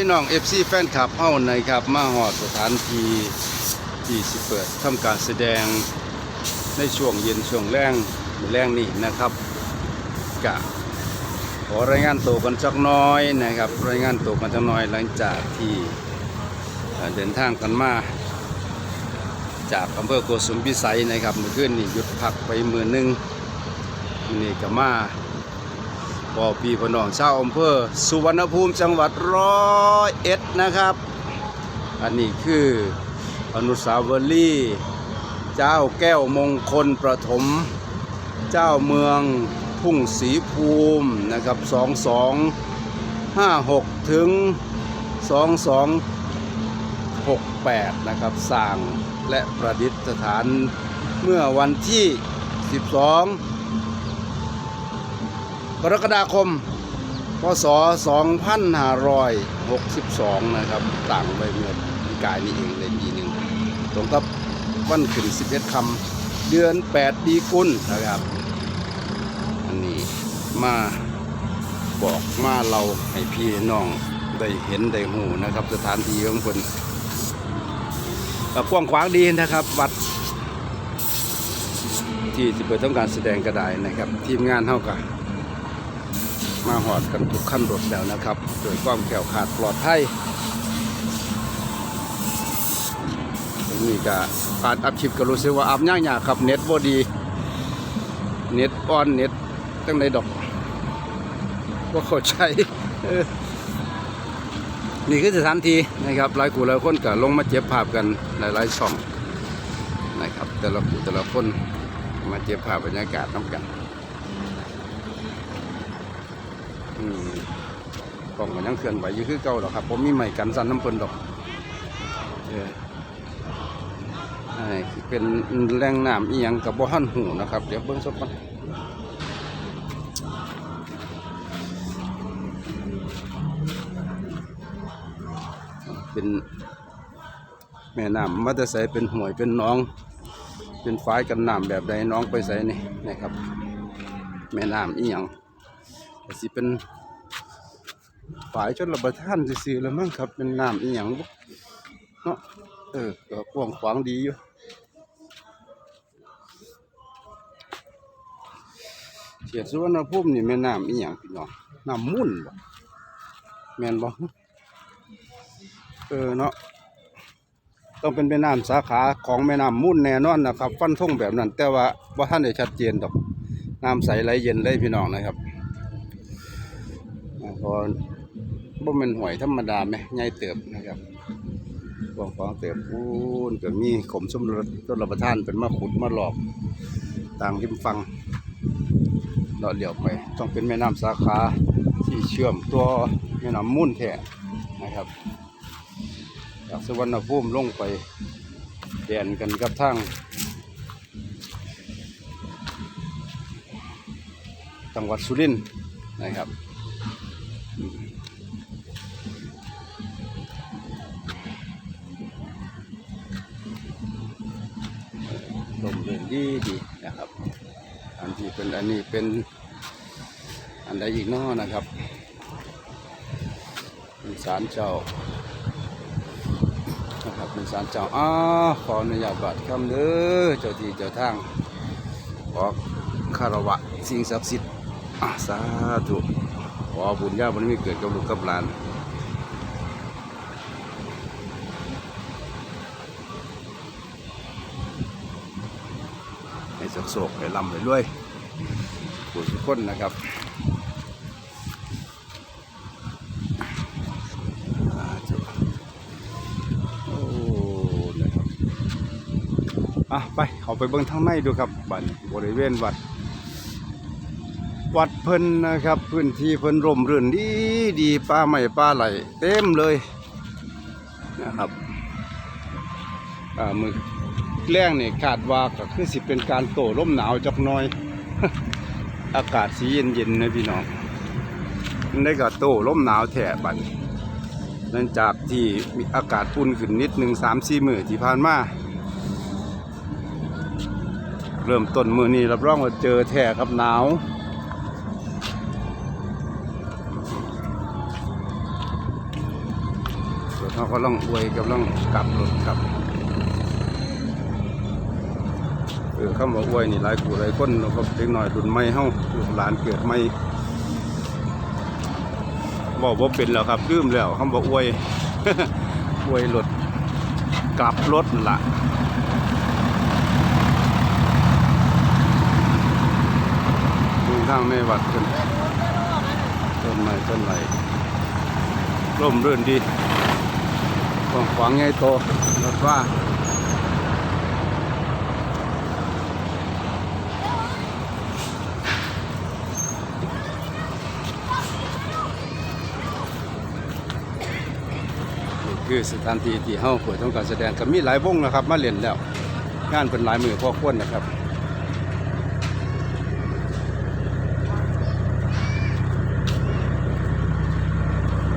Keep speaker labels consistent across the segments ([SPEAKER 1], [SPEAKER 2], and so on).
[SPEAKER 1] พี่น้องเอฟซีแฟนคลับเฮ้าในครับมาหอดสถานที่ที่สิเปิดทำการแสดงในช่วงเย็นช่วงแรงมือแรงนี่นะครับกะขอรายงานตัวกันสักน้อยนะครับรายงานตัวกันสักน้อยหลังจากที่เดินทางกันมาจากอำเภอโกสุมพิสัยนะครับเมื่อคืนนี่หยุดพักไปมือหนึงนี่ก็มา ปอปีพน้องชาวอำเภอสุวรรณภูมิจังหวัดร้อยเอ็ดนะครับ อันนี้คืออนุสาวรีย์เจ้าแก้วมงคลประถม เจ้าเมืองทุ่งศรีภูมินะครับ 2256 ถึง 2268 นะครับสร้างและประดิษฐานเมื่อวันที่ 12 กรกฎาคม พศ 2562 นะครับ ต่างไปเมื่อปีกายนี้เองเลยปีหนึ่งตรงกับวันขึ้น 11คำเดือน8ปีกุลนะครับ อันนี้มาบอกมาเราให้พี่น้องได้เห็นได้หูนะครับ สถานที่ของคนกว้างขวางดีนะครับ วัดที่จะเปิดทำการแสดงกระไดนะครับ ทีมงานเท่ากับ มาหอดกันทุกขั้นรถแล้วนะครับ โดยความแข็งขาดปลอดภัยนี่ก็การอัพคลิปก็รู้สึกว่าอัพยากยากๆครับเน็ตบ่ดี เน็ตออนเน็ตตั้งในดอกว่าเข้าใจเออนี่คือสถานที่นะครับหลายกูหลายคนก็ลงมาเจ็บภาพกันหลายๆช่องนะครับ แต่ละกูแต่ละคนมาเจ็บภาพบรรยากาศน้ำกัน อืม กล่องก็ยังเคลื่อนไหวอยู่คือเก่าหรอกครับ ผมมีใหม่กันสันน้ำเพิ่นดอกเออเป็นแรงน้ำอีหยังกับบ่หันหูนะครับ เดี๋ยวเบิ่งสักก่อนเป็นแม่น้ำมาแต่ใสเป็นห่วยเป็นน้อง เป็นฝายกันน้ำแบบใดน้องไปใส่นี่นะครับ แม่น้ำอีหยังสิเป็น ฝายชนระบท่านซื่อแล้วมั้งครับเป็นน้ำอีหยังบ่เนาะเออก็กว้างขวางดีอยู่เขียดสุวรรณภูมินี่แม่น้ำอีหยังพี่น้องน้ำมุ่นบ่แม่นบ่เออเนาะต้องเป็นแม่น้ำสาขาของแม่น้ำมุ่นแน่นอนนะครับ ฟันธงแบบนั้น แต่ว่าบ่ท่านได้ชัดเจนดอกน้ำใสไหลเย็นเลยพี่น้องนะครับพอ บ่แม่นหวยธรรมดาไหมใหญ่เติบนะครับกว้างขวางเติบพูนก็มีขมสมรสต้นรับประทานเป็นมาขุดมาหลอกต่างริมฟังเราเลี้ยวไป ต้องเป็นแม่น้ำสาขาที่เชื่อมตัวแม่น้ำมุ่นแท้นะครับจากสวรรณภูมิลงไปแดนกันกับทางจังหวัดสุรินทร์นะครับ ลมเย็นดีดีนะครับ อันที่เป็นอันนี้เป็นอันใดอีกน้อนะครับเป็นศาลเจ้านะครับเป็นศาลเจ้าอ้าขออนุญาตบัตรคำเด้อเจ้าที่เจ้าทางขอคารวะสิ่งศักดิ์สิทธิ์สาธุขอบุญญาบุญมีเกิดกับลูกกับหลาน โศกๆให้ลำไปด้วยผู้ทุกคนนะครับสาโอ้นะครับอะไปเขาไปเบิ่งทางในดูครับบัดนี้บริเวณวัด วัดเพิ่นนะครับ พื้นที่เพิ่นร่มรื่นดีดีป้าไม้ป้าไหลเต็มเลยนะครับอ่ามือ แรงนี่คาดว่าก็คือสิเป็นการโตร่มหนาวจักน่อย อากาศสีเย็นๆนะพี่น้องมันได้ก็โตร่มหนาวแถบันี้หลังจากที่มีอากาศอุ่นขึ้นนิดหนึ่งสามสี่มือที่ผ่านมาเริ่มต้นมือนี้รับรองว่าเจอแท้ครับหนาวเขาก็ล่องอวยกับล่องกลับรถกลับ เออคำว่าอวยนี่หลายกูหลายคนนาะครับเด็กน้อยรุ่นใหม่เฮาลูกหลานเกิดใหม่บอกว่าเป็นแล้วครับลืมแล้วคำว่าอวยอวยรถกลับรถละดูทางแม่วัดกันต้นไม้ต้นไหลร่มรื่นดีกว้างขวางใหญ่โตรถว่า คือสถานที่ที่เฮาเปิดทำการแสดงก็มีหลายวงนะครับ มาเล่นแล้ว งานเป็นหลายมือพอควรนะครับ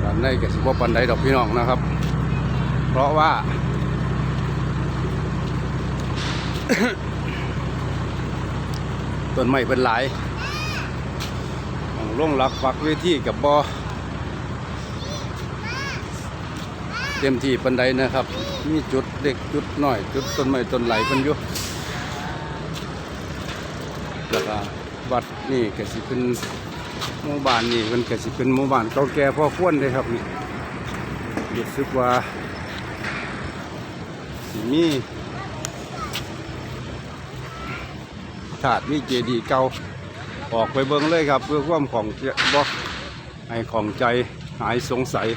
[SPEAKER 1] ด้านในก็สิบ่ปันใดดอกพี่น้องนะครับ เพราะว่าต้นไม้เป็นหลายของลงหลักปักเวทีกับบอ เต็มที่ปันไดนะครับ มีจุดเล็กจุดน้อย จุดต้นไม้ต้นไหลพิ่นยู่แล้วก็วัดนี่ก็สิเป็นหมู่บ้านนี่มันก็สิเป็นหมู่บ้านเก่าแก่พอควรเลยครับนี่รู้สึกว่าสิมีถาดมีเจดีย์เก่าออกไปเบิ่งเลยครับ เพื่อความของบ่ให้ของใจหายสงสัย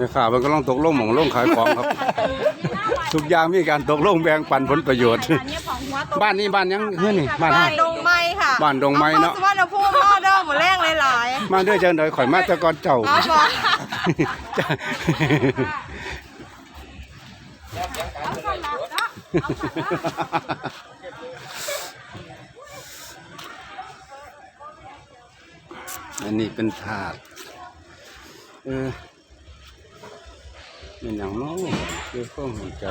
[SPEAKER 1] แม่ค้ามันก็ต้องตกลงหมองลงขายของครับ ทุกอย่างมีการตกลงแบ่งปันผลประโยชน์ บ้านนี้บ้านยังเฮ้ยนี่บ้าน
[SPEAKER 2] บ้า
[SPEAKER 1] เฮาน
[SPEAKER 2] ดงไม้ค่ะ
[SPEAKER 1] บ้านดงไม้เนาะ
[SPEAKER 2] อำภอสุวรรณภูมิพ่อเด้อหมูแรงหลาย
[SPEAKER 1] มาด้วยจังไดข่อยมาแต่ก่อนเจ้า
[SPEAKER 2] ๆเอาบ่
[SPEAKER 1] อันนี้เป็นถาดเออ เป็นอย่างน้อยเพื่อข้องหัวใจ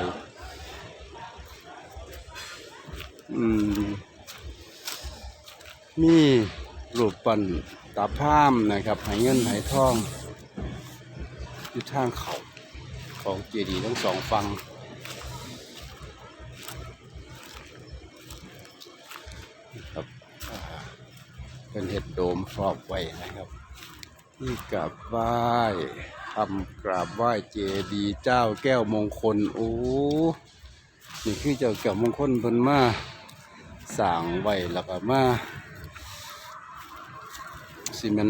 [SPEAKER 1] อืม มีรูปปั้นตาพามนะครับไหเงินไหทอง อยู่ทางเขาของเจดีย์ทั้งสองฝั่งครับเป็นเห็ดโดมครอบไว้นะครับ ที่กราบไหว้ ทำกราบไหว้เจดีย์เจ้าแก้วมงคล โอ้นี่คือเจ้าแก้วมงคลเพิ่นมาสร้างไว้แล้วก็มาซีเมน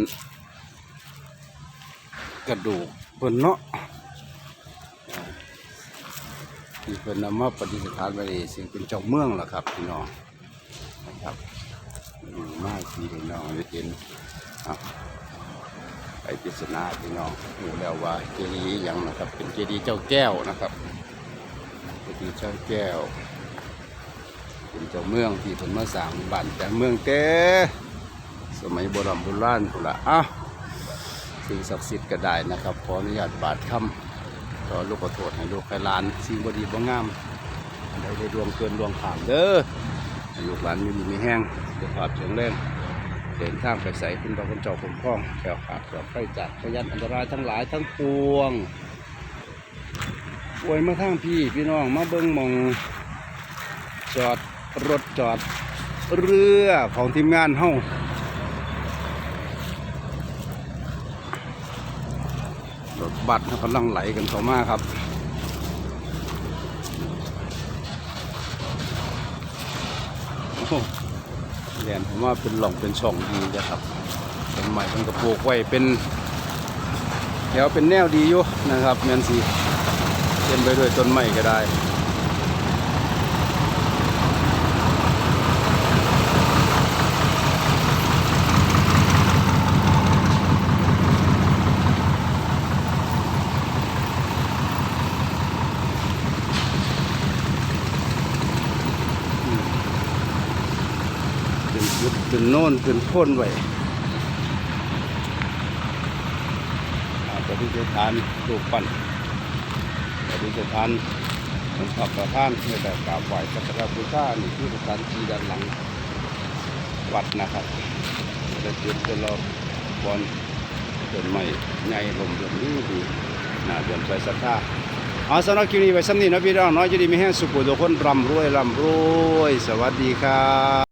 [SPEAKER 1] กระดูกเพิ่นเนาะที่เพิ่นนำมาปฏิสถานไว้นี่ซึ่งเป็นเจ้าเมืองล่ะครับพี่น้องนะครับอืมมาพี่น้องได้เห็นอะ ไปพิศนาพี่น้องรู้แล้วว่าเจดีย์ย่างนะครับ เป็นเจดีย์เจ้าแก้วนะครับเจดีย์เจ้าแก้วเป็นเจ้าเมืองที่เพิ่นมาสร้างบ้านแต่เมืองแต่สมัยโบราณโบราณพุ่นละอ้าวสิ่งศักดิ์สิทธิ์ก็ได้นะครับขออนุญาตบาดคำขอลูกขอโทษให้ลูกให้หลานสิ่งบดีบ่งามอันใดได้ดวงเกินดวงขามเด้อให้ลูกหลานมีมีแห้งสุขภาพแข็งแรง เดินทางไปใส่คุณพระคุณเจ้าคุ้มครองแก้วขาดปลอดภัยจากพยันอันตรายทั้งหลายทั้งปวงอวยมาทางพี่พี่น้องมาเบิ่งมองจอดรถจอดเรือของทีมงานเฮารถบัสกำลังไหลกันเข้ามาครับ โอ้ แลนผมว่าเป็นหล่องเป็นช่องดีนะครับต้นไม้เป็นกระโปกไว้เป็นแถวเป็นแนวดีอยู่นะครับแมนสีเต็มไปด้วยต้นไม้ก็ได้ เป็ นยุดเป็นโน่นเป็นพ่นไว้ปฏิสถานรูปปั้นปฏิสถานเป็นพระประธานในแบบกราบไหว้สักการะบูชานี่คือสถานที่ด้านหลังวัดนะครับจะจุดจะรอบอลต้นไม้ใหญ่ลมเดือนนี้ดีน่าเดือนใจศรัทธาเอาสำหรับคลิปนี้ไว้สำนีนะพี่น้องน้อยจะดีไม่แห้งสุขุทุกคนร่ำรวยร่ำรวย สวัสดีครับ